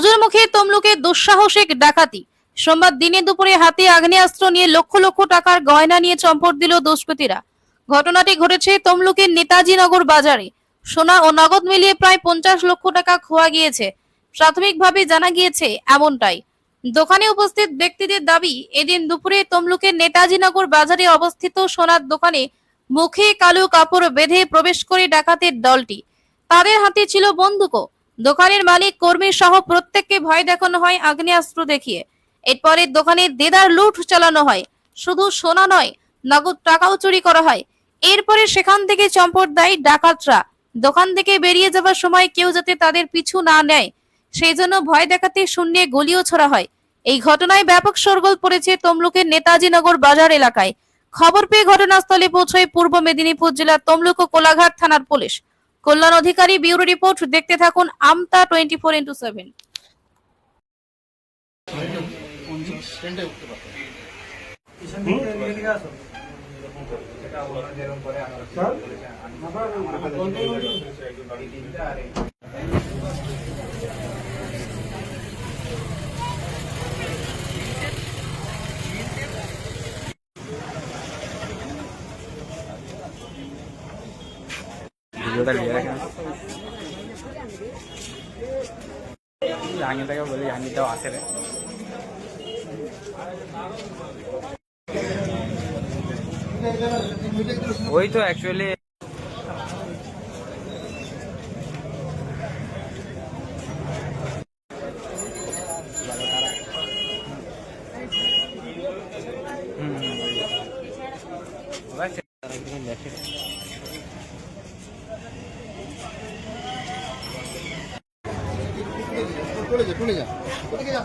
পুজোর মুখে তমলুকে দুঃসাহসিক ডাকাতি। সোমবার দিনে দুপুরে হাতে আগ্নেয়াস্ত্র নিয়ে লক্ষ লক্ষ টাকার গয়না নিয়ে চম্পট দিল দুষ্কৃতীরা। ঘটনাটি ঘটেছে তমলুকের নেতাজি নগর বাজারে। সোনা ও নগদ মিলিয়ে প্রায় পঞ্চাশ লক্ষ টাকা খোয়া গিয়েছে। প্রাথমিকভাবে জানা গিয়েছে এমনটাই। দোকানে উপস্থিত ব্যক্তিদের দাবি, এদিন দুপুরে তমলুকের নেতাজি নগর বাজারে অবস্থিত সোনার দোকানে মুখে কালো কাপড় বেঁধে প্রবেশ করে ডাকাতের দলটি। তাদের হাতে ছিল বন্দুকও। দোকানের মালিক কর্মী সহ প্রত্যেককে ভয় দেখানো হয়, আগ্নেয়াস্ত্র দেখিয়ে। এরপরে দোকানে দেদার লুট চালানো হয়। শুধু সোনা নয়, নগদ টাকাও চুরি করা হয়। এরপরে সেখান থেকে চম্পট দেয় ডাকাতরা। দোকান থেকে বেরিয়ে যাওয়ার সময় কেউ যাতে তাদের পিছু না নেয় সেই জন্য ভয় দেখাতে শূন্যে গলিও ছড়া হয়। এই ঘটনায় ব্যাপক শোরগোল পড়েছে তমলুকের নেতাজি নগর বাজার এলাকায়। খবর পেয়ে ঘটনাস্থলে পৌঁছয় পূর্ব মেদিনীপুর জেলার তমলুক ও কোলাঘাট থানার police. Kalyan Adhikari bureau report দেখতে থাকুন Amta twenty four into seven ভিডিওটা জাহাঙ্গীরটাকে বলি জাহাঙ্গীরটাও আসে রে ওই তো অ্যাকচুয়ালি দেখে চলে যা চলে যা ওদিকে যা